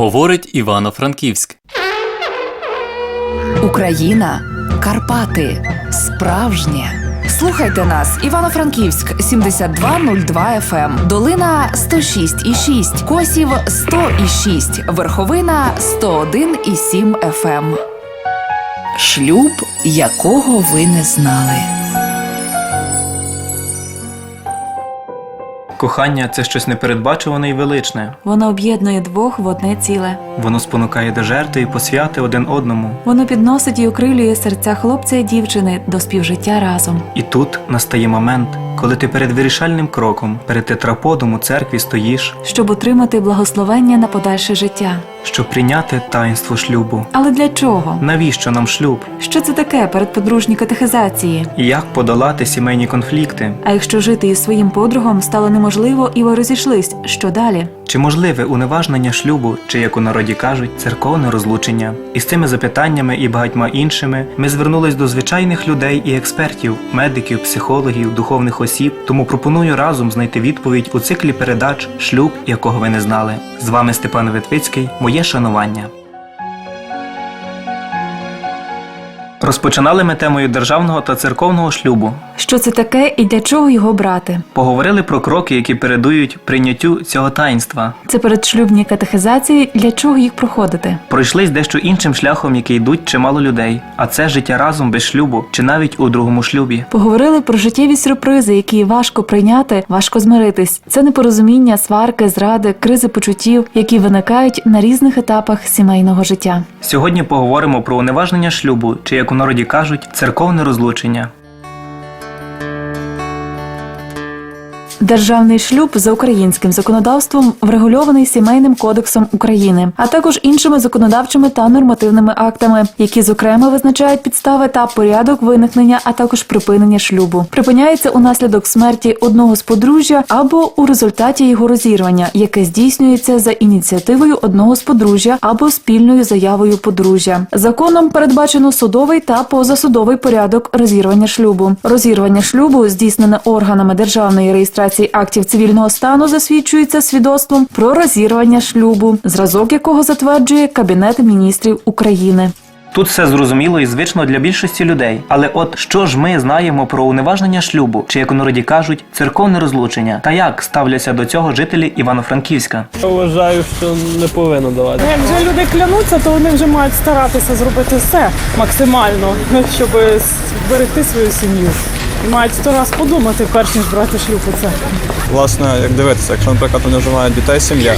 Говорить Івано-Франківськ. Україна, Карпати, справжнє. Слухайте нас, Івано-Франківськ 7202 FM, ем. Долина 106,6, Косів 100,6, Верховина 101,7 FM. ем. Шлюб, якого ви не знали. Кохання це щось непередбачуване і величне. Воно об'єднує двох в одне ціле. Воно спонукає до жертви і посвяти один одному. Воно підносить і укрилює серця хлопця і дівчини до співжиття разом. І тут настає момент, коли ти перед вирішальним кроком, перед тетраподом у церкві стоїш, щоб отримати благословення на подальше життя. Щоб прийняти таїнство шлюбу. Але для чого? Навіщо нам шлюб? Що це таке передподружні катехизації? Як подолати сімейні конфлікти? А якщо жити із своїм подругом стало неможливо і ви розійшлись, що далі? Чи можливе уневажнення шлюбу, чи як у народі кажуть, церковне розлучення? І з цими запитаннями і багатьма іншими ми звернулись до звичайних людей і експертів, медиків, психологів, духовних осіб. Тому пропоную разом знайти відповідь у циклі передач Шлюб, якого ви не знали. З вами Степан Витвицький. Моє шанування. Розпочинали ми темою державного та церковного шлюбу. Що це таке і для чого його брати? Поговорили про кроки, які передують прийняттю цього таїнства. Це передшлюбні катехизації, для чого їх проходити? Пройшлись дещо іншим шляхом, який йдуть чимало людей, а це життя разом без шлюбу чи навіть у другому шлюбі. Поговорили про життєві сюрпризи, які важко прийняти, важко змиритись. Це непорозуміння, сварки, зради, кризи почуттів, які виникають на різних етапах сімейного життя. Сьогодні поговоримо про уневажнення шлюбу, чи як у народі кажуть, церковне розлучення. Державний шлюб за українським законодавством врегульований сімейним кодексом України, а також іншими законодавчими та нормативними актами, які зокрема визначають підстави та порядок виникнення, а також припинення шлюбу. Припиняється унаслідок смерті одного з подружжя або у результаті його розірвання, яке здійснюється за ініціативою одного з подружжя або спільною заявою подружжя. Законом передбачено судовий та позасудовий порядок розірвання шлюбу. Розірвання шлюбу здійснене органами державної реєстрації актів цивільного стану засвідчується свідоцтвом про розірвання шлюбу, зразок якого затверджує Кабінет міністрів України. Тут все зрозуміло і звично для більшості людей. Але от що ж ми знаємо про уневажнення шлюбу, чи як у народі кажуть, церковне розлучення, та як ставляться до цього жителі Івано-Франківська? Я вважаю, що не повинно давати. Як вже люди клянуться, то вони вже мають старатися зробити все максимально, щоб зберегти свою сім'ю. І мають сто раз подумати, перш ніж брати шлюб у це. Власне, як дивитися, якщо, наприклад, вони вже мають дітей, сім'я,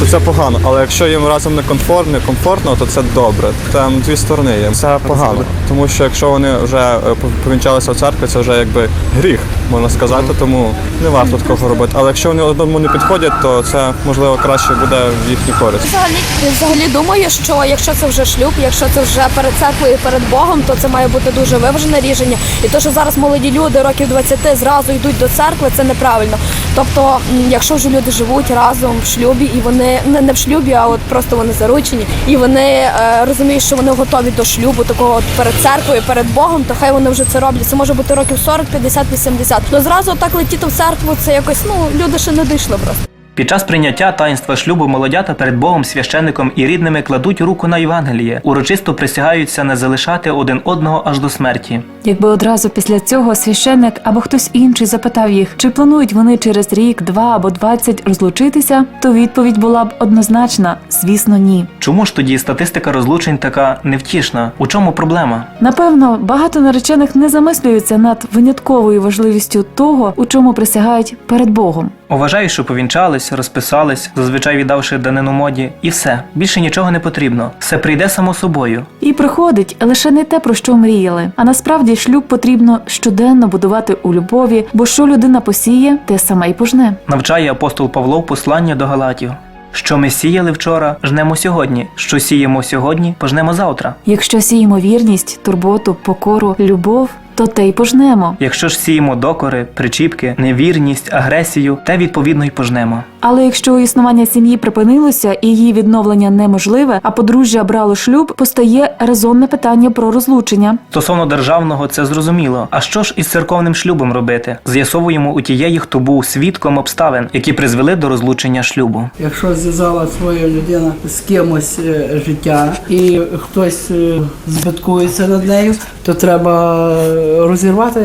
то це погано. Але якщо їм разом не комфортно, комфортно, то це добре. Там дві сторони є. Це погано. Тому що якщо вони вже е, повінчалися в церкві, це вже якби гріх, можна сказати, тому не варто такого робити. Але якщо вони одному не підходять, то це можливо краще буде в їхній користь. Взагалі, взагалі думаю, що якщо це вже шлюб, якщо це вже перед церквою, і перед Богом, то це має бути дуже виважене рішення. І те, що зараз молоді люди років 20 зразу йдуть до церкви, це неправильно. Тобто, якщо вже люди живуть разом в шлюбі, і вони не, не в шлюбі, а от просто вони заручені, і вони е, розуміють, що вони готові до шлюбу, такого от перед церквою, перед Богом, то хай вони вже це роблять. Це може бути років 40, 50, 80. Ну зразу так летіти в церкву, це якось ну люди ще не дійшли просто. Під час прийняття таїнства шлюбу молодята перед Богом, священником і рідними кладуть руку на Євангеліє, урочисто присягаються не залишати один одного аж до смерті. Якби одразу після цього священник або хтось інший запитав їх, чи планують вони через рік, два або двадцять розлучитися, то відповідь була б однозначна: звісно, ні. Чому ж тоді статистика розлучень така невтішна? У чому проблема? Напевно, багато наречених не замислюються над винятковою важливістю того, у чому присягають перед Богом. Вважаю, що повінчались, розписались, зазвичай віддавши данину моді, і все. Більше нічого не потрібно. Все прийде само собою. І приходить лише не те, про що мріяли. А насправді шлюб потрібно щоденно будувати у любові, бо що людина посіє, те саме й пожне. Навчає апостол Павло в послання до Галатів. Що ми сіяли вчора, жнемо сьогодні. Що сіємо сьогодні, пожнемо завтра. Якщо сіємо вірність, турботу, покору, любов, то те й пожнемо. Якщо ж сіємо докори, причіпки, невірність, агресію, те відповідно й пожнемо. Але якщо існування сім'ї припинилося і її відновлення неможливе, а подружжя брало шлюб, постає резонне питання про розлучення. Стосовно державного, це зрозуміло. А що ж із церковним шлюбом робити? З'ясовуємо у тієї, хто був свідком обставин, які призвели до розлучення шлюбу. Якщо зв'язала своя людина з кимось е, життя і хтось е, збиткується над нею, то треба розірвати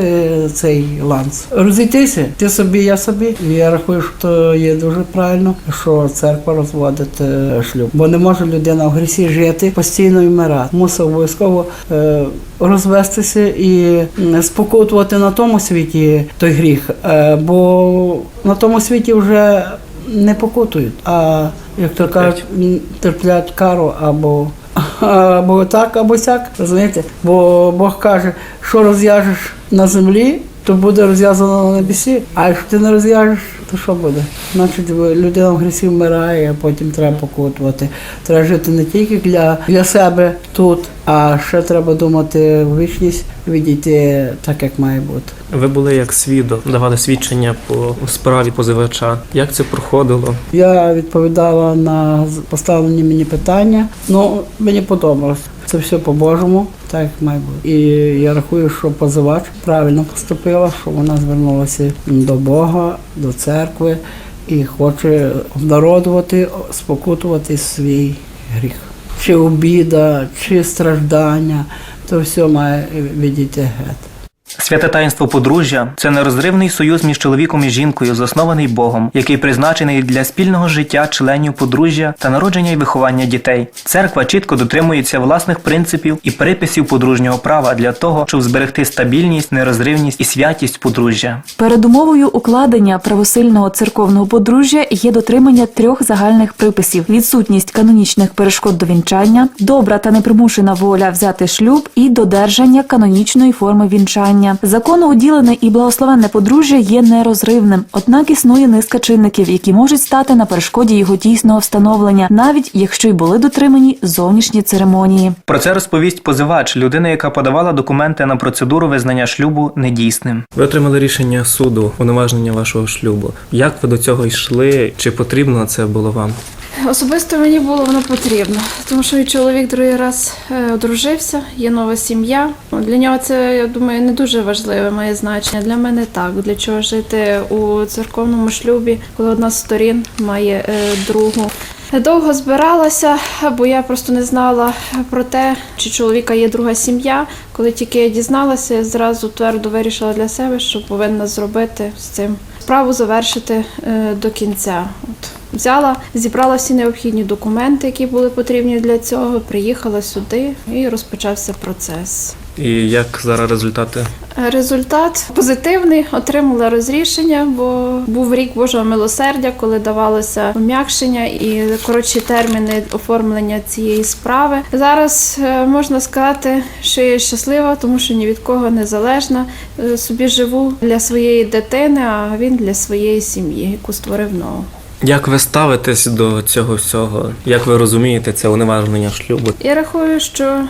цей ланц. Розійтися, ти собі, я собі. Я рахую, що є дуже правильно, що церква розводить е, шлюб. Бо не може людина в грісі жити, постійно і вмирати. Мусить обов'язково е, розвестися і спокутувати на тому світі той гріх. Е, бо на тому світі вже не покутують, а як то кажуть, терплять кару або. Або так, або сяк, розумієте? Бо Бог каже, що розв'яжеш на землі, то буде розв'язано на небесі. А якщо ти не розв'яжеш, то що буде? Значить, людина в грісі вмирає, а потім треба покутувати. Треба жити не тільки для, для себе тут, а ще треба думати в вічність, відійти так, як має бути. Ви були як свідок, давали свідчення по справі позивача. Як це проходило? Я відповідала на поставлені мені питання. Ну, мені подобалось. Це все по-божому, так як має бути. І я рахую, що позивач правильно поступила, що вона звернулася до Бога, до церкви і хоче обнародувати, спокутувати свій гріх. Чи обіда, чи страждання, то все має відійти геть. Святе таїнство подружжя це нерозривний союз між чоловіком і жінкою, заснований Богом, який призначений для спільного життя членів подружжя та народження і виховання дітей. Церква чітко дотримується власних принципів і приписів подружнього права для того, щоб зберегти стабільність, нерозривність і святість подружжя. Передумовою укладення правосильного церковного подружжя є дотримання трьох загальних приписів: відсутність канонічних перешкод до вінчання, добра та непримушена воля взяти шлюб і додержання канонічної форми вінчання. Законоуділене і благословенне подружжя є нерозривним, однак існує низка чинників, які можуть стати на перешкоді його дійсного встановлення, навіть якщо й були дотримані зовнішні церемонії. Про це розповість позивач, людина, яка подавала документи на процедуру визнання шлюбу недійсним. Ви отримали рішення суду, уневажнення вашого шлюбу. Як ви до цього йшли? Чи потрібно це було вам? Особисто мені було воно потрібно, тому що мій чоловік другий раз е, одружився, є нова сім'я. Для нього це, я думаю, не дуже важливе має значення. Для мене так. Для чого жити у церковному шлюбі, коли одна з сторін має е, другу. Довго збиралася, бо я просто не знала про те, чи чоловіка є друга сім'я. Коли тільки я дізналася, я зразу твердо вирішила для себе, що повинна зробити з цим справу завершити е, до кінця. От взяла, зібрала всі необхідні документи, які були потрібні для цього. Приїхала сюди і розпочався процес. І як зараз результати? Результат позитивний, отримала розрішення, бо був рік Божого милосердя, коли давалося пом'якшення і коротші терміни оформлення цієї справи. Зараз е, можна сказати, що я щаслива, тому що ні від кого не залежна. Е, Собі живу для своєї дитини, а він для своєї сім'ї, яку створив нову. Як ви ставитесь до цього всього? Як ви розумієте це уневажнення шлюбу? Я рахую, що е,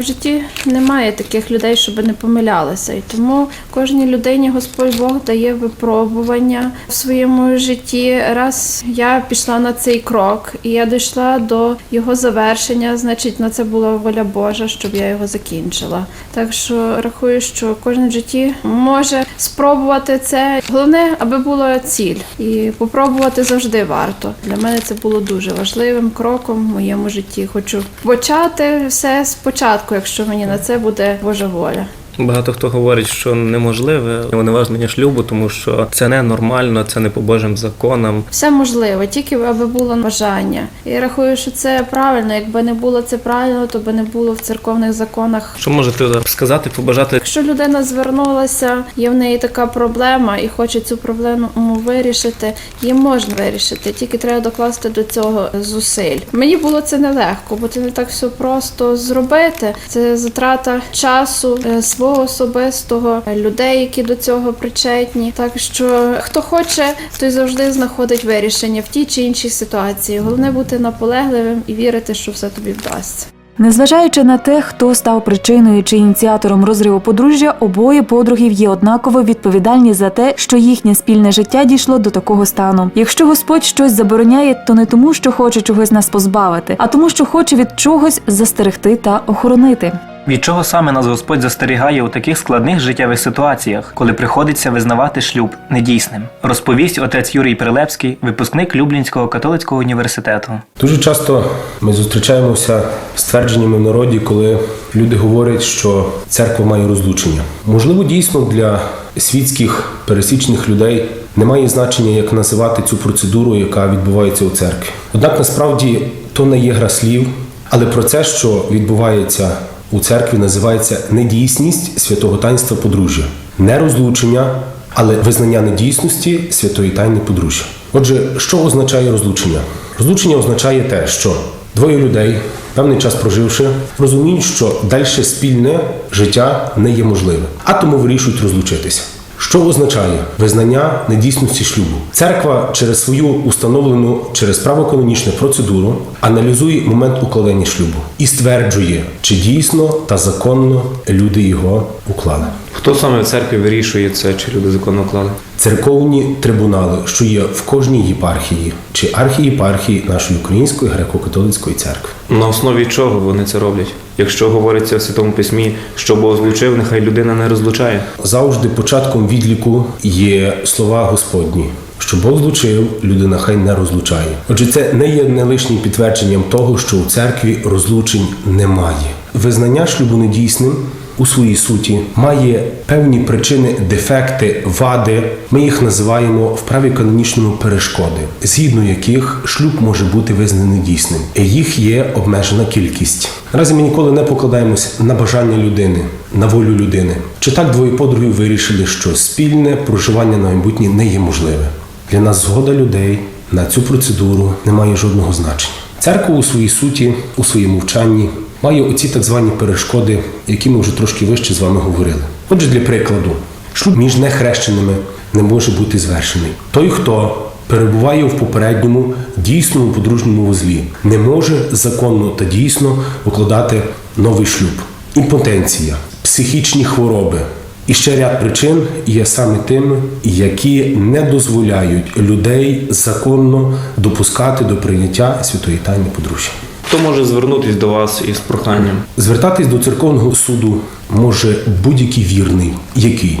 в житті немає таких людей, щоб не помилялися. І тому кожній людині Господь Бог дає випробування в своєму житті. Раз я пішла на цей крок, і я дійшла до його завершення, значить, на це була воля Божа, щоб я його закінчила. Так що рахую, що кожен в житті може спробувати це. Головне, аби була ціль, і попробувати завжди варто. Для мене це було дуже важливим кроком в моєму житті. Хочу почати все спочатку, якщо мені на це буде Божа воля. Багато хто говорить, що неможливе уневажнення шлюбу, тому що це ненормально, це не по Божим законам. Все можливо, тільки аби було бажання. Я рахую, що це правильно. Якби не було це правильно, то би не було в церковних законах. Що можете сказати, побажати? Якщо людина звернулася, є в неї така проблема і хоче цю проблему вирішити, її можна вирішити, тільки треба докласти до цього зусиль. Мені було це нелегко, бо це не так все просто зробити. Це затрата часу е, свого особистого, е, людей, які до цього причетні. Так що хто хоче, той завжди знаходить вирішення в тій чи іншій ситуації. Головне бути наполегливим і вірити, що все тобі вдасться. Незважаючи на те, хто став причиною чи ініціатором розриву подружжя, обоє подругів є однаково відповідальні за те, що їхнє спільне життя дійшло до такого стану. Якщо Господь щось забороняє, то не тому, що хоче чогось нас позбавити, а тому, що хоче від чогось застерегти та охоронити. Від чого саме нас Господь застерігає у таких складних життєвих ситуаціях, коли приходиться визнавати шлюб недійсним, розповість отець Юрій Прилепський, випускник Люблінського католицького університету. Дуже часто ми зустрічаємося з твердженнями в народі, коли люди говорять, що церква має розлучення. Можливо, дійсно для світських пересічних людей немає значення, як називати цю процедуру, яка відбувається у церкві. Однак насправді то не є гра слів, але процес, що відбувається у церкві, називається недійсність святого таїнства подружжя, не розлучення, але визнання недійсності святої тайни подружжя. Отже, що означає розлучення? Розлучення означає те, що двоє людей, певний час проживши, розуміють, що далі спільне життя не є можливе, а тому вирішують розлучитися. Що означає визнання недійсності шлюбу? Церква через свою установлену через правоканонічну процедуру аналізує момент укладення шлюбу і стверджує, чи дійсно та законно люди його уклали. Хто саме в церкві вирішує це, чи люди законно уклали? Церковні трибунали, що є в кожній єпархії чи архієпархії нашої української греко-католицької церкви. На основі чого вони це роблять? Якщо говориться в Святому Письмі, що Бог злучив, нехай людина не розлучає. Завжди початком відліку є слова Господні. Що Бог злучив, людина хай не розлучає. Отже, це не є не лишнім підтвердженням того, що у церкві розлучень немає. Визнання шлюбу недійсним у своїй суті має певні причини, дефекти, вади. Ми їх називаємо в праві канонічному перешкоди, згідно яких шлюб може бути визнаний дійсним. Їх є обмежена кількість. Наразі ми ніколи не покладаємось на бажання людини, на волю людини. Чи так двоє подругів вирішили, що спільне проживання на майбутнє не є можливе? Для нас згода людей на цю процедуру не має жодного значення. Церква у своїй суті, у своєму вчанні має оці так звані перешкоди, які ми вже трошки вище з вами говорили. Отже, для прикладу, шлюб між нехрещеними не може бути звершений. Той, хто перебуває в попередньому дійсному подружньому вузлі, не може законно та дійсно укладати новий шлюб. Імпотенція, психічні хвороби, і ще ряд причин є саме тими, які не дозволяють людей законно допускати до прийняття святої тайни подружжя. Хто може звернутися до вас із проханням? Звертатись до церковного суду може будь-який вірний, який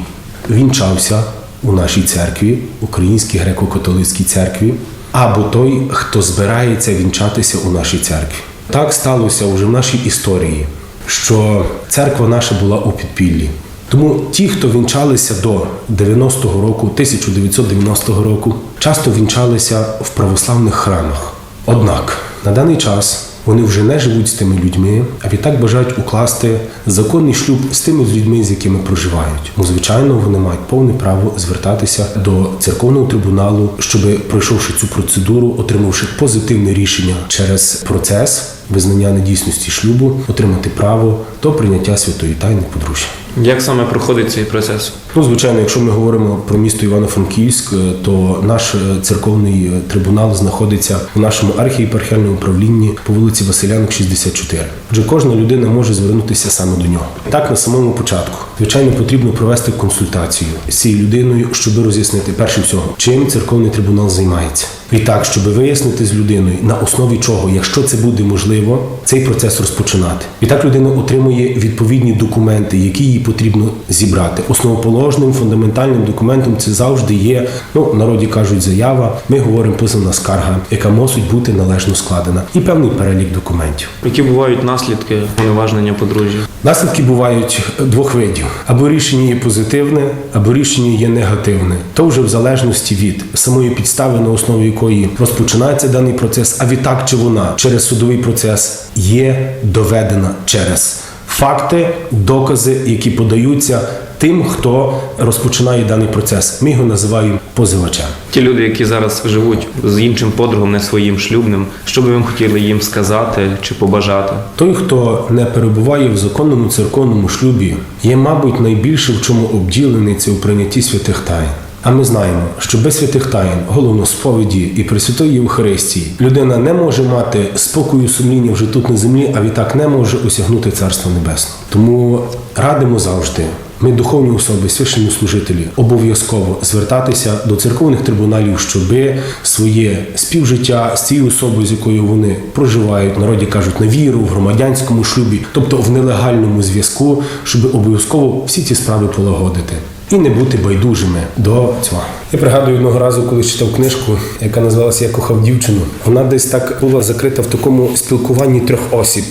вінчався у нашій церкві, Українській греко-католицькій церкві, або той, хто збирається вінчатися у нашій церкві. Так сталося вже в нашій історії, що церква наша була у підпіллі. Тому ті, хто вінчалися до 90-го року, 1990 року, часто вінчалися в православних храмах. Однак на даний час вони вже не живуть з тими людьми, а відтак бажають укласти законний шлюб з тими людьми, з якими проживають. Ну, звичайно, вони мають повне право звертатися до церковного трибуналу, щоб пройшовши цю процедуру, отримавши позитивне рішення через процес визнання недійсності шлюбу, отримати право до прийняття святої тайни подружжя. Як саме проходить цей процес? Ну, звичайно, якщо ми говоримо про місто Івано-Франківськ, то наш е, церковний е, трибунал знаходиться в нашому архієпархіальному управлінні по вулиці Василянок, 64. Отже, кожна людина може звернутися саме до нього. Так, на самому початку, звичайно, потрібно провести консультацію з цією людиною, щоб роз'яснити перше всього, чим церковний трибунал займається. І так, щоб вияснити з людиною, на основі чого, якщо це буде можливо, цей процес розпочинати. І так людина отримує відповідні документи, які їй потрібно зібрати. Основоположним фундаментальним документом це завжди є. Ну, народі кажуть, заява. Ми говоримо позовна скарга, яка мусить бути належно складена, і певний перелік документів. Які бувають наслідки уневажнення подружжя? Наслідки бувають двох видів: або рішення є позитивне, або рішення є негативне. То вже в залежності від самої підстави, на основі якої розпочинається даний процес, а відтак чи вона через судовий процес є доведена через факти, докази, які подаються тим, хто розпочинає даний процес. Ми його називаємо позивачем. Ті люди, які зараз живуть з іншим подругом, не своїм шлюбним, що би ви хотіли їм сказати чи побажати? Той, хто не перебуває в законному церковному шлюбі, є, мабуть, найбільше в чому обділений це у прийнятті святих тайн. А ми знаємо, що без святих таїн, головносповіді і Пресвятої Євхаристії людина не може мати спокою сумління вже тут на землі, а відтак не може осягнути Царство Небесне. Тому радимо завжди. Ми, духовні особи, священнослужителі, обов'язково звертатися до церковних трибуналів, щоби своє співжиття з цією особою, з якою вони проживають, народі кажуть на віру, в громадянському шлюбі, тобто в нелегальному зв'язку, щоб обов'язково всі ці справи полагодити. І не бути байдужими до цього. Я пригадую одного разу, коли читав книжку, яка називалася Я кохав дівчину. Вона десь так була закрита в такому спілкуванні трьох осіб.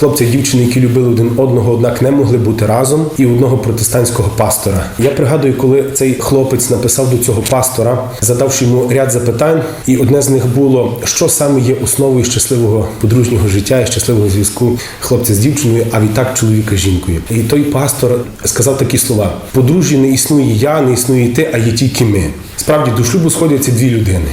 Хлопці дівчини, які любили один одного, однак не могли бути разом, і одного протестантського пастора. Я пригадую, коли цей хлопець написав до цього пастора, задавши йому ряд запитань, і одне з них було, що саме є основою щасливого подружнього життя і щасливого зв'язку хлопця з дівчиною, а відтак чоловіка з жінкою. І той пастор сказав такі слова: подружжя не існує я, не існує ти, а є тільки ми. Справді до шлюбу сходяться дві людини.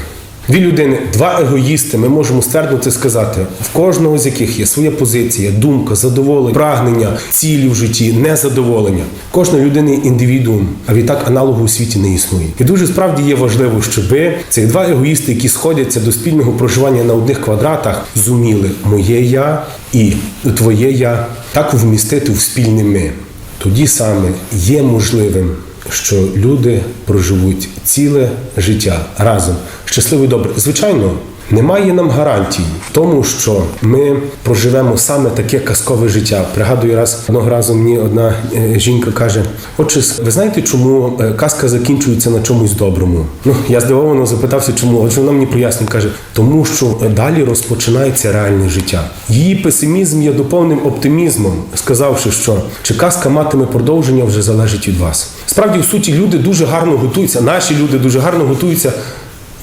Дві людини, два егоїсти, ми можемо ствердно сказати, в кожного з яких є своя позиція, думка, задоволення, прагнення, цілі в житті, незадоволення. Кожна людина індивідуум, а відтак аналогу у світі не існує. І дуже справді є важливо, щоб цих два егоїсти, які сходяться до спільного проживання на одних квадратах, зуміли моє я і твоє я так вмістити в спільне ми. Тоді саме є можливим що люди проживуть ціле життя разом щасливо і добре. Звичайно, немає нам гарантій тому, що ми проживемо саме таке казкове життя. Пригадую, раз одного разу мені одна е, жінка каже: Отже, ви знаєте, чому е, казка закінчується на чомусь доброму? Ну я здивовано запитався, чому Отже, вона мені пояснює, каже, тому що далі розпочинається реальне життя. Її песимізм є доповненим оптимізмом, сказавши, що чи казка матиме продовження, вже залежить від вас. Справді, в суті, люди дуже гарно готуються. Наші люди дуже гарно готуються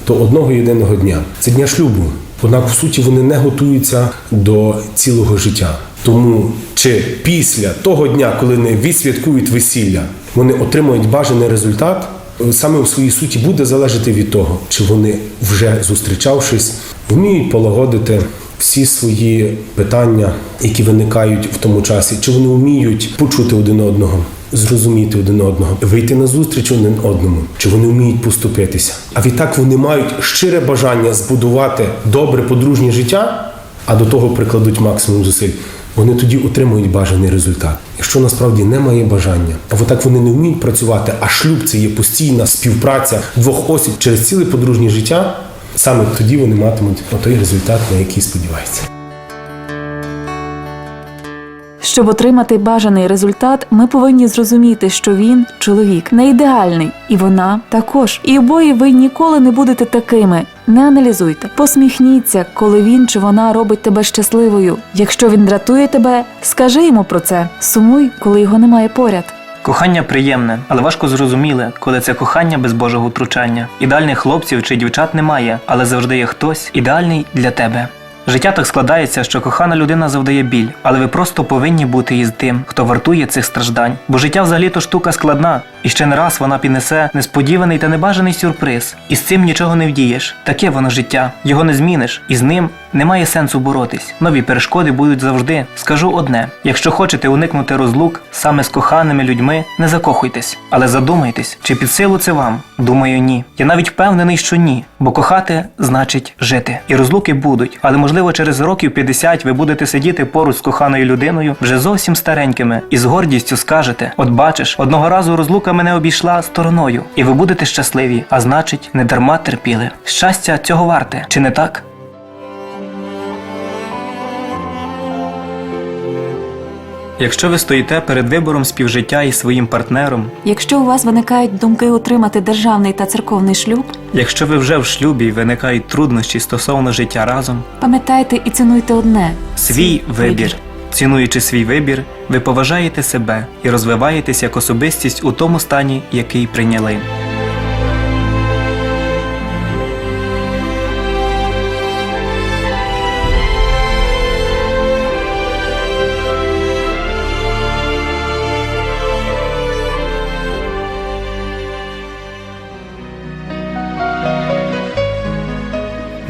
до одного єдиного дня це дня шлюбу. Однак, в суті, вони не готуються до цілого життя. Тому чи після того дня, коли вони відсвяткують весілля, вони отримують бажаний результат, саме у своїй суті буде залежати від того, чи вони вже зустрічавшись, вміють полагодити всі свої питання, які виникають в тому часі, чи вони вміють почути один одного. Зрозуміти один одного, вийти на зустріч один одному, чи вони вміють поступитися. А відтак вони мають щире бажання збудувати добре подружнє життя, а до того прикладуть максимум зусиль. Вони тоді отримують бажаний результат. Якщо насправді немає бажання, а отак вони не вміють працювати, а шлюб це є постійна співпраця двох осіб через ціле подружнє життя. Саме тоді вони матимуть той результат, на який сподіваються. Щоб отримати бажаний результат, ми повинні зрозуміти, що він чоловік не ідеальний, і вона також. І обоє ви ніколи не будете такими. Не аналізуйте, посміхніться, коли він чи вона робить тебе щасливою. Якщо він дратує тебе, скажи йому про це. Сумуй, коли його немає поряд. Кохання приємне, але важко зрозуміле, коли це кохання без Божого втручання. Ідеальних хлопців чи дівчат немає, але завжди є хтось ідеальний для тебе. Життя так складається, що кохана людина завдає біль, але ви просто повинні бути із тим, хто вартує цих страждань. Бо життя взагалі то штука складна, і ще не раз вона піднесе несподіваний та небажаний сюрприз. І з цим нічого не вдієш. Таке воно життя. Його не зміниш, і з ним немає сенсу боротись. Нові перешкоди будуть завжди. Скажу одне: якщо хочете уникнути розлук саме з коханими людьми, не закохуйтесь, але задумайтесь, чи під силу це вам? Думаю, ні. Я навіть впевнений, що ні. Бо кохати значить жити. І розлуки будуть, але можливо через років 50 ви будете сидіти поруч з коханою людиною вже зовсім старенькими, і з гордістю скажете: От бачиш, одного разу розлука мене обійшла стороною, і ви будете щасливі, а значить, не дарма терпіли. Щастя цього варте, чи не так? Якщо ви стоїте перед вибором співжиття із своїм партнером, Якщо у вас виникають думки отримати державний та церковний шлюб, якщо ви вже в шлюбі і виникають труднощі стосовно життя разом, пам'ятайте і цінуйте одне свій вибір. Цінуючи свій вибір, ви поважаєте себе і розвиваєтесь як особистість у тому стані, який прийняли.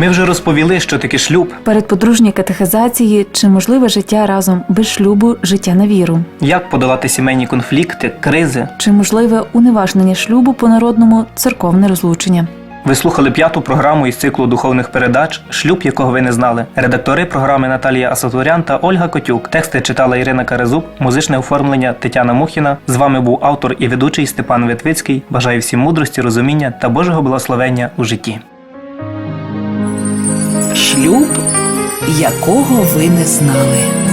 Ми вже розповіли, що таке шлюб, Перед подружній катехизації чи можливе життя разом без шлюбу, життя на віру, як подолати сімейні конфлікти, кризи. чи можливе уневажнення шлюбу по народному церковне розлучення. Ви слухали п'яту програму із циклу духовних передач Шлюб, якого ви не знали. Редактори програми Наталія Асатурян та Ольга Котюк. Тексти читала Ірина Карезуб, музичне оформлення Тетяна Мухіна. З вами був автор і ведучий Степан Витвицький. Бажаю всім мудрості, розуміння та Божого благословення у житті. Шлюб, якого ви не знали.